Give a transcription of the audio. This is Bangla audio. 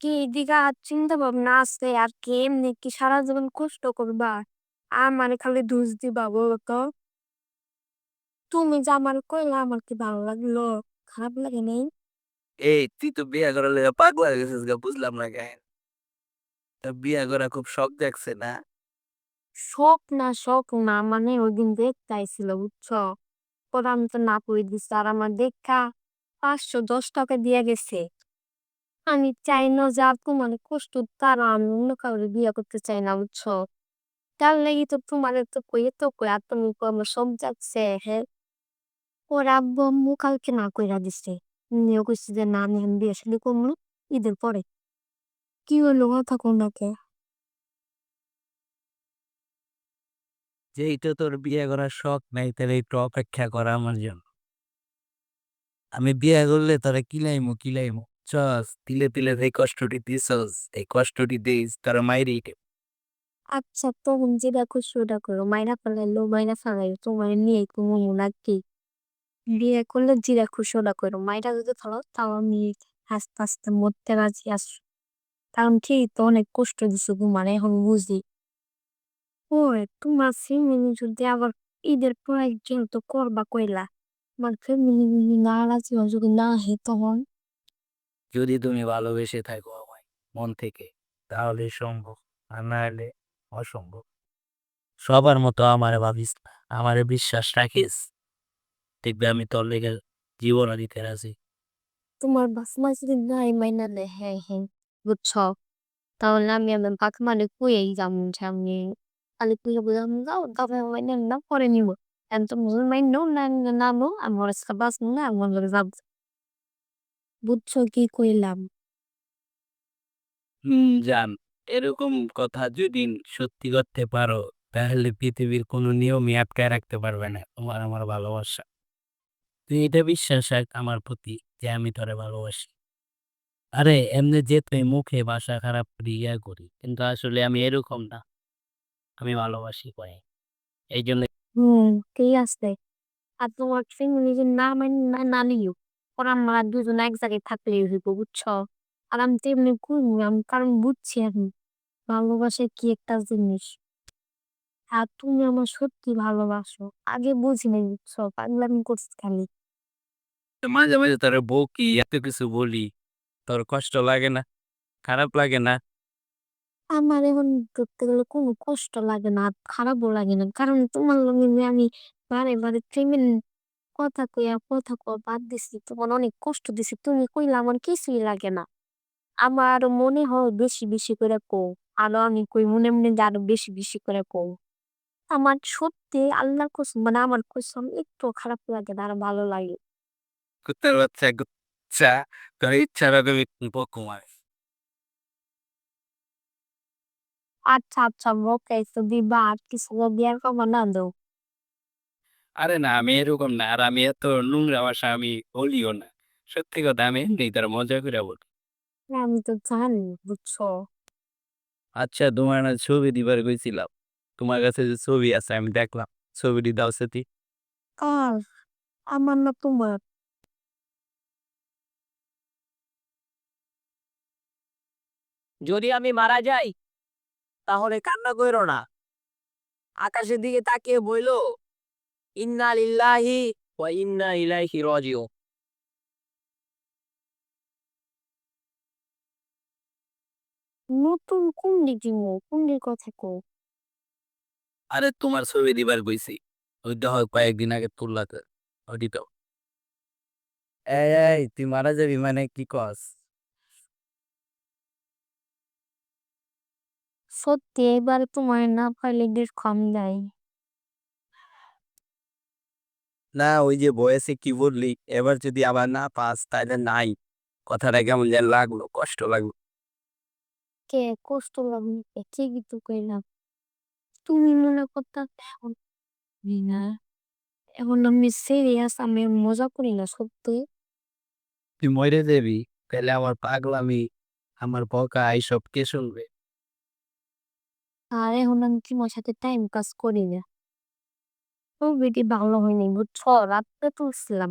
কি এদিকে আর চিন্তা ভাবনা আছে? আর কি এমনি কি সারা জীবন কষ্ট করবা? আমারে খালি দোষ দিবা বলো তো তুমি যে আমার কইলা আমার কি ভালো লাগল? খারাপ লাগে নাই? এই তুই তো বিয়া করার লেগে পাগলা হয়ে গেছিস গা বুঝলাম না কেন? তা বিয়া করা খুব শখ দেখছে না? শখ না শখ না মানে ওই দিন দেখতে আইছিল বুঝছ? পরে আমি তো না করে দিছি আর আমার দেখা পাঁচশো দশ টাকা দিয়ে গেছে। আমি চাই না যে আর তোমার কষ্ট তারা আমি অন্য কাউরে বিয়ে করতে চাই না, বুঝছ? তার লাগি তো তোমার তো কইয়ে তো কই, আর তুমি কই আমার সব যাচ্ছে হ্যাঁ? ওর আব্বু আম্মু কালকে না কইরা দিছে। নিয়ে কইছে যে, না, আমি বিয়ে শাদী করব ঈদের পরে। কি হলো কথা কোনটাকে যে এটা তোর বিয়ে করার শখ নাই, তাহলে একটু অপেক্ষা করা আমার জন্য। আমি বিয়ে করলে তোরা কিলাইমু কিলাইমু। চস তিলে তিলে যে কষ্টটি দিছস এই কষ্টটি দিস তোর মাইরি আচ্ছা তখন যেটা খুশি ওটা করো মাইনা ফেলাইলো মাইনা ফেলাইলো, তোমার নিয়ে কোনো নাকি? বিয়ে করলে যেটা খুশি ওটা করো, মাইরা যদি ফেলো, তাও আমি আস্তে আস্তে মরতে রাজি আছো। কারণ ঠিক তো অনেক কষ্ট দিছো তোমার এখন বুঝি। ও তোমার ফ্যামিলি যদি আবার ঈদের পরে যেহেতু করবা কইলা আমার ফ্যামিলি না রাজি হয়, যদি না হে তখন? যদি তুমি ভালোবেসে থাকো আমায় মন থেকে, তাহলে সম্ভব, আর না হলে অসম্ভব। সবার মতো আমারে ভাবিস না, আমারে বিশ্বাস রাখিস। দেখবে আমি তোর লেগে জীবন দিতে রাজি। তোমার বাসমা যদি নাই মাইনা লে হ্যাঁ হ্যাঁ বুঝছ? তাহলে আমি আমার বাকি মানে কইই যাম যে আমি কালি পুজো বুঝাম যাও তবে মাইনা না পরে নিব। এখন তো মুসলমান না না, নো আমার বাস না আমার যাব। বুঝছ কি কইলাম? হুম জান। এরকম কথা যদি সত্যি করতে পারো তাহলে পৃথিবীর কোনো নিয়মই আটকায় রাখতে পারবে না তোমার আমার ভালোবাসা। তুই এটা বিশ্বাস রাখ আমার প্রতি যে আমি তোরে ভালোবাসি। আরে এমনি যে তুই মুখে বাসা খারাপ করি ইয়া করি কিন্তু আসলে আমি এরকম না। আমি ভালোবাসি কয়ে এই জন্য হুম ঠিক আছে। আর তোমার ফ্যামিলি যদি না না না নিও। ওরা আমরা দুজন এক জায়গায় থাকলে হইব বুঝছ? আর আমি তো এমনি করব আমি কারণ বুঝছি আমি ভালোবাসা কি একটা জিনিস। আর তুমি আমার সত্যি ভালোবাসো আগে বুঝিনি বুঝছ? পাগলামি করছি খালি। মাঝে মাঝে তোর বকি এত কিছু বলি তোর কষ্ট লাগে না খারাপ লাগে না? আমার এখন ধরতে গেলে কোনো কষ্ট লাগে না আর খারাপও লাগে না কারণ তোমার লগে আমি বারে বারে প্রেমের কথা কইয়া কথা কয়া বাদ দিছি তোমার অনেক কষ্ট দিছি তুমি কইলে আমার কিছুই লাগে না। আমার মনে হয় বেশি বেশি করে কও আরও আমি কই মনে মনে যে আরও বেশি বেশি করে কও। আমার সত্যি আল্লাহর কসম মানে আমার কসম একটু খারাপ লাগে না আর ভালো লাগে। কুত্তার বাচ্চা কুচ্চা তোর ইচ্ছা রাখবে বকুমার। আচ্ছা আচ্ছা তো দিবা আর কিছু বিয়ার কবা না দাও। আরে না আমি এরকম না। আর আমি এত নোংরা ভাষা আমি বলিও না। সত্যি কথা আমি এমনি তার মজা করে বলি। আমি তো জানি বুঝছ? আচ্ছা তোমার না ছবি দিবার কইছিলাম। তোমার কাছে যে ছবি আছে আমি দেখলাম। ছবিটি দাও সাথী কার আমার না তোমার। যদি আমি মারা যাই তাহলে কান্না করো না। আকাশের দিকে তাকিয়ে বইল ইন্না লিল্লাহি ওয়া ইন্না ইলাইহি রাজিউন নতুন কোন দিকে কোন দিকে কথা কও? আরে তোমার ছবি দিবার কইছি। ওই কয়েকদিন আগে তুললা তো ওটি তো। এই এই তুই মারা যাবি মানে কি কস? সত্যি এবার তোমার না পাইলে যাই না ওই যে বয়সে কি বললি? এবার যদি আবার না পাস তাহলে নাই। কথাটা কেমন যেন লাগল কষ্ট লাগল। কে? কষ্ট লাগবে ঠিকই তো কইলাম? তুমি মনে করতা এখন না এখন আমি সিরিয়াস আমি মজা করি না সত্যি। তুই মরে যাবি তাহলে আমার পাগলামি আমার বকা এইসব কে শুনবে? আর এখন আমি তোমার সাথে টাইম পাস করি না? বেটি ভালো হয়নি বুঝছ? রাত্রে তুলছিলাম